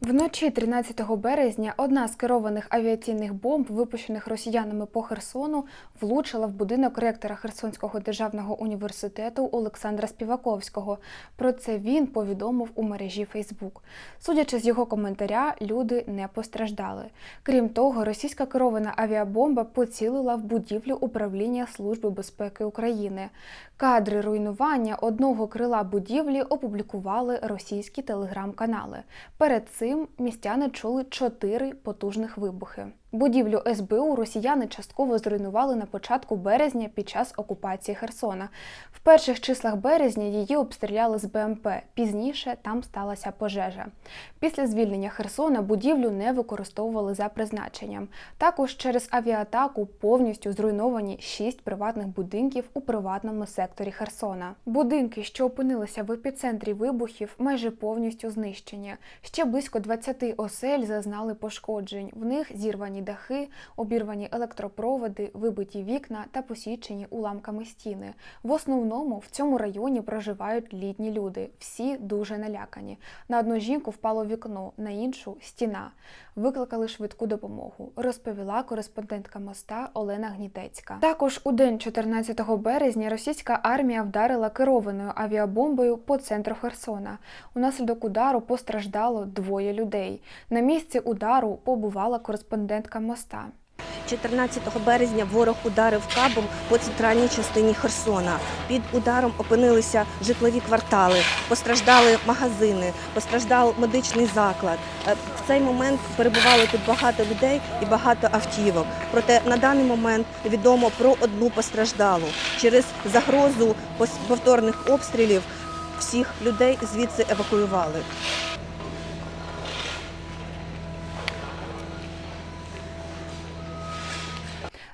Вночі 13 березня одна з керованих авіаційних бомб, випущених росіянами по Херсону, влучила в будинок ректора Херсонського державного університету Олександра Співаковського. Про це він повідомив у мережі Фейсбук. Судячи з його коментаря, люди не постраждали. Крім того, російська керована авіабомба поцілила в будівлю управління Служби безпеки України. Кадри руйнування одного крила будівлі опублікували російські телеграм-канали. Перед цим містяни чули чотири потужних вибухи. Будівлю СБУ росіяни частково зруйнували на початку березня під час окупації Херсона. В перших числах березня її обстріляли з БМП. Пізніше там сталася пожежа. Після звільнення Херсона будівлю не використовували за призначенням. Також через авіатаку повністю зруйновані шість приватних будинків у приватному секторі Херсона. Будинки, що опинилися в епіцентрі вибухів, майже повністю знищені. Ще близько 20 осель зазнали пошкоджень. В них зірвані дахи, обірвані електропроводи, вибиті вікна та посічені уламками стіни. В основному в цьому районі проживають літні люди. Всі дуже налякані. На одну жінку впало вікно, на іншу стіна. Викликали швидку допомогу, розповіла кореспондентка моста Олена Гнітецька. Також у день 14 березня російська армія вдарила керованою авіабомбою по центру Херсона. Унаслідок удару постраждало двоє людей. На місці удару побувала кореспондентка моста. 14 березня ворог ударив кабом по центральній частині Херсона. Під ударом опинилися житлові квартали, постраждали магазини, постраждав медичний заклад. Е, В цей момент перебувало тут багато людей і багато автівок. Проте на даний момент відомо про одну постраждалу. Через загрозу повторних обстрілів всіх людей звідси евакуювали.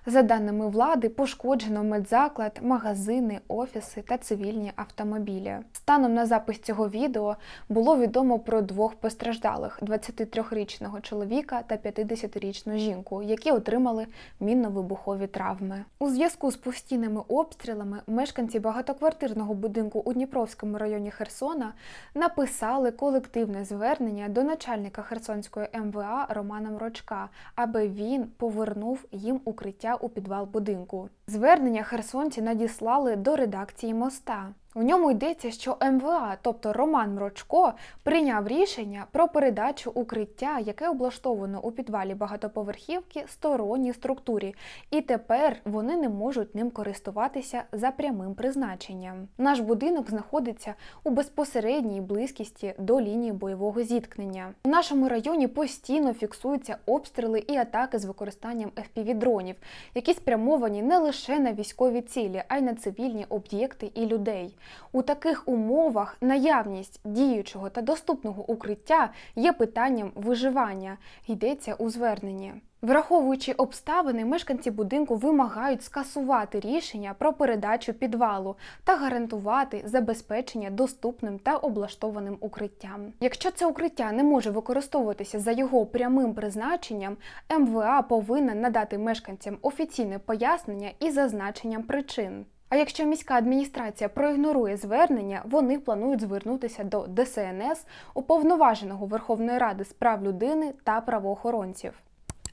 За даними влади, пошкоджено медзаклад, магазини, офіси та цивільні автомобілі. Станом на запис цього відео було відомо про двох постраждалих: 23-річного чоловіка та 50-річну жінку, які отримали мінно-вибухові травми. У зв'язку з постійними обстрілами мешканці багатоквартирного будинку у Дніпровському районі Херсона написали колективне звернення до начальника Херсонської МВА Романа Мрочка, аби він повернув їм укриття у підвал будинку. Звернення херсонці надіслали до редакції моста. У ньому йдеться, що МВА, тобто Роман Мрочко, прийняв рішення про передачу укриття, яке облаштовано у підвалі багатоповерхівки сторонній структурі, і тепер вони не можуть ним користуватися за прямим призначенням. Наш будинок знаходиться у безпосередній близькості до лінії бойового зіткнення. У нашому районі постійно фіксуються обстріли і атаки з використанням FPV-дронів, які спрямовані не лише на військові цілі, а й на цивільні об'єкти і людей. У таких умовах наявність діючого та доступного укриття є питанням виживання, йдеться у зверненні. Враховуючи обставини, мешканці будинку вимагають скасувати рішення про передачу підвалу та гарантувати забезпечення доступним та облаштованим укриттям. Якщо це укриття не може використовуватися за його прямим призначенням, МВА повинна надати мешканцям офіційне пояснення і зазначенням причин. А якщо міська адміністрація проігнорує звернення, вони планують звернутися до ДСНС, уповноваженого Верховної Ради з прав людини та правоохоронців.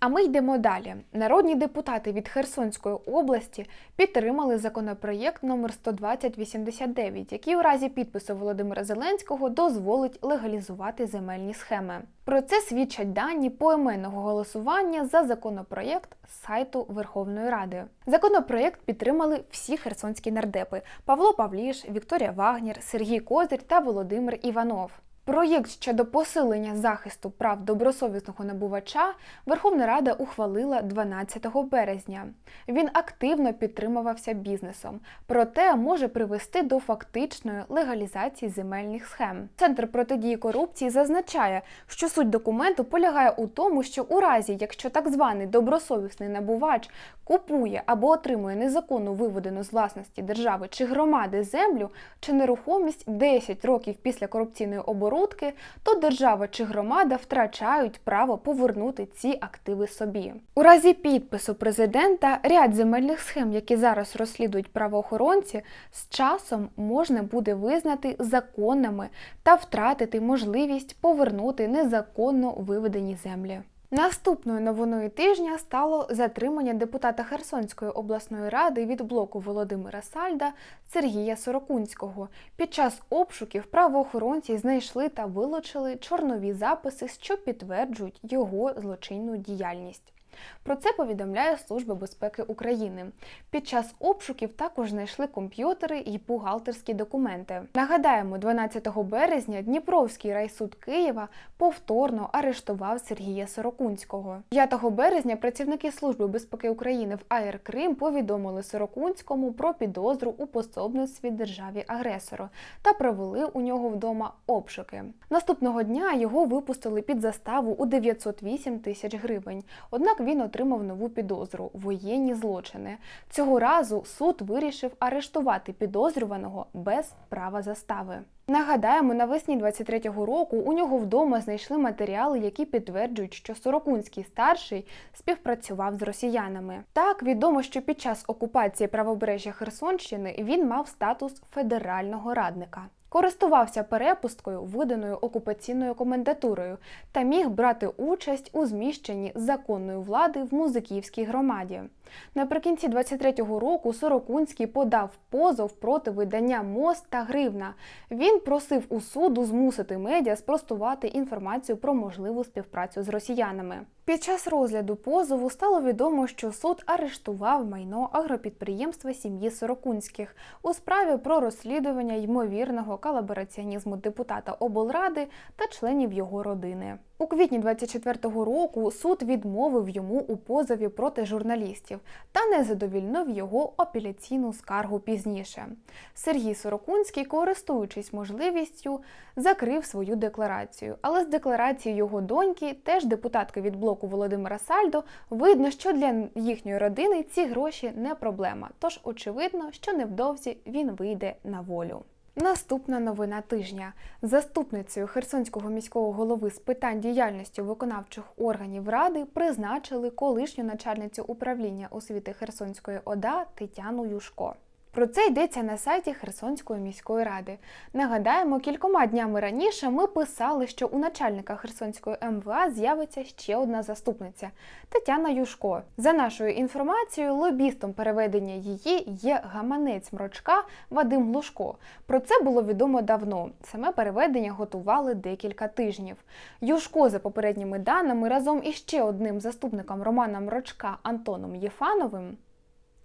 А ми йдемо далі. Народні депутати від Херсонської області підтримали законопроєкт номер 12089, який у разі підпису Володимира Зеленського дозволить легалізувати земельні схеми. Про це свідчать дані поіменного голосування за законопроєкт сайту Верховної Ради. Законопроєкт підтримали всі херсонські нардепи: Павло Павліш, Вікторія Вагнєр, Сергій Козир та Володимир Іванов. Проєкт щодо посилення захисту прав добросовісного набувача Верховна Рада ухвалила 12 березня. Він активно підтримувався бізнесом, проте може привести до фактичної легалізації земельних схем. Центр протидії корупції зазначає, що суть документу полягає у тому, що у разі, якщо так званий добросовісний набувач купує або отримує незаконно виведену з власності держави чи громади землю чи нерухомість 10 років після корупційної оборони оборудки, то держава чи громада втрачають право повернути ці активи собі. У разі підпису президента ряд земельних схем, які зараз розслідують правоохоронці, з часом можна буде визнати законними та втратити можливість повернути незаконно виведені землі. Наступною новиною тижня стало затримання депутата Херсонської обласної ради від блоку Володимира Сальда Сергія Сорокунського. Під час обшуків правоохоронці знайшли та вилучили чорнові записи, що підтверджують його злочинну діяльність. Про це повідомляє Служба безпеки України. Під час обшуків також знайшли комп'ютери і бухгалтерські документи. Нагадаємо, 12 березня Дніпровський райсуд Києва повторно арештував Сергія Сорокунського. 5 березня працівники Служби безпеки України в АР Крим повідомили Сорокунському про підозру у пособництві державі агресору та провели у нього вдома обшуки. Наступного дня його випустили під заставу у 908 тисяч гривень. Однак він отримав нову підозру воєнні злочини. Цього разу суд вирішив арештувати підозрюваного без права застави. Нагадаємо, навесні 23-го року у нього вдома знайшли матеріали, які підтверджують, що Сорокунський старший співпрацював з росіянами. Так відомо, що під час окупації правобережжя Херсонщини він мав статус федерального радника. Користувався перепусткою, виданою окупаційною комендатурою, та міг брати участь у зміщенні законної влади в музиківській громаді. Наприкінці 23-го року Сорокунський подав позов проти видання Мост та Гривна. Він просив у суду змусити медіа спростувати інформацію про можливу співпрацю з росіянами. Під час розгляду позову стало відомо, що суд арештував майно агропідприємства сім'ї Сорокунських у справі про розслідування ймовірного колабораціонізму депутата облради та членів його родини. У квітні 24-го року суд відмовив йому у позові проти журналістів та не задовільнив його апеляційну скаргу пізніше. Сергій Сорокунський, користуючись можливістю, закрив свою декларацію. Але з декларації його доньки, теж депутатки від блоку Володимира Сальдо, видно, що для їхньої родини ці гроші не проблема. Тож очевидно, що невдовзі він вийде на волю. Наступна новина тижня. Заступницею Херсонського міського голови з питань діяльності виконавчих органів ради призначили колишню начальницю управління освіти Херсонської ОДА Тетяну Юшко. Про це йдеться на сайті Херсонської міської ради. Нагадаємо, кількома днями раніше ми писали, що у начальника Херсонської МВА з'явиться ще одна заступниця Тетяна Юшко. За нашою інформацією, лобістом переведення її є гаманець мрочка Вадим Глушко. Про це було відомо давно. Саме переведення готували декілька тижнів. Юшко, за попередніми даними, разом із ще одним заступником Романа Мрочка Антоном Єфановим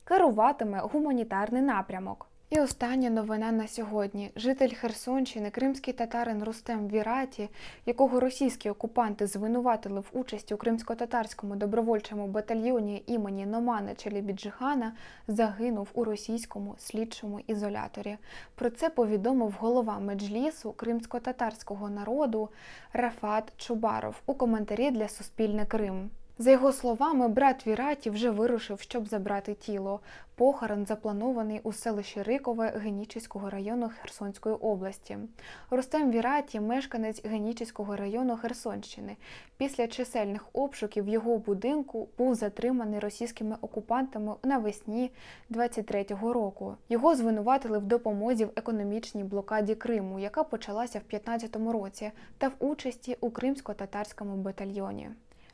керуватиме гуманітарний напрямок. І остання новина на сьогодні. Житель Херсонщини, кримський татарин Рустем Віраті, якого російські окупанти звинуватили в участі у кримсько-татарському добровольчому батальйоні імені Номана Челібіджихана, загинув у російському слідчому ізоляторі. Про це повідомив голова меджлісу кримсько-татарського народу Рафат Чубаров у коментарі для Суспільне Крим. За його словами, брат Віраті вже вирушив, щоб забрати тіло. Похорон запланований у селищі Рикове Генічеського району Херсонської області. Рустем Віраті, мешканець Генічеського району Херсонщини. Після чисельних обшуків його будинку був затриманий російськими окупантами навесні 23-го року. Його звинуватили в допомозі в економічній блокаді Криму, яка почалася в 15-му році, та в участі у кримсько-татарському батальйоні.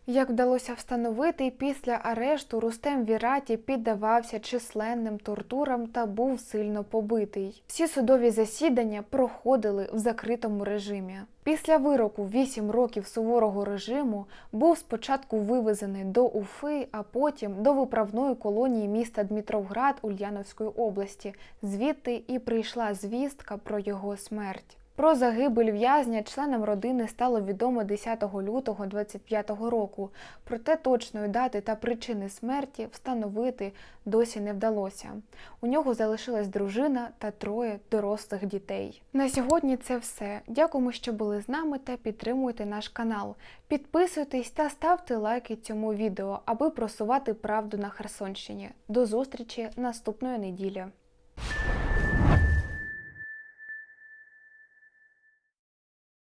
Як вдалося встановити, після арешту Рустем Віраті піддавався численним тортурам та був сильно побитий. Всі судові засідання проходили в закритому режимі. Після вироку 8 років суворого режиму був спочатку вивезений до Уфи, а потім до виправної колонії міста Дмитровград Ульяновської області. Звідти і прийшла звістка про його смерть. Про загибель в'язня членам родини стало відомо 10 лютого 25-го року. Проте точної дати та причини смерті встановити досі не вдалося. У нього залишилась дружина та троє дорослих дітей. На сьогодні це все. Дякуємо, що були з нами та підтримуйте наш канал. Підписуйтесь та ставте лайки цьому відео, аби просувати правду на Херсонщині. До зустрічі наступної неділі.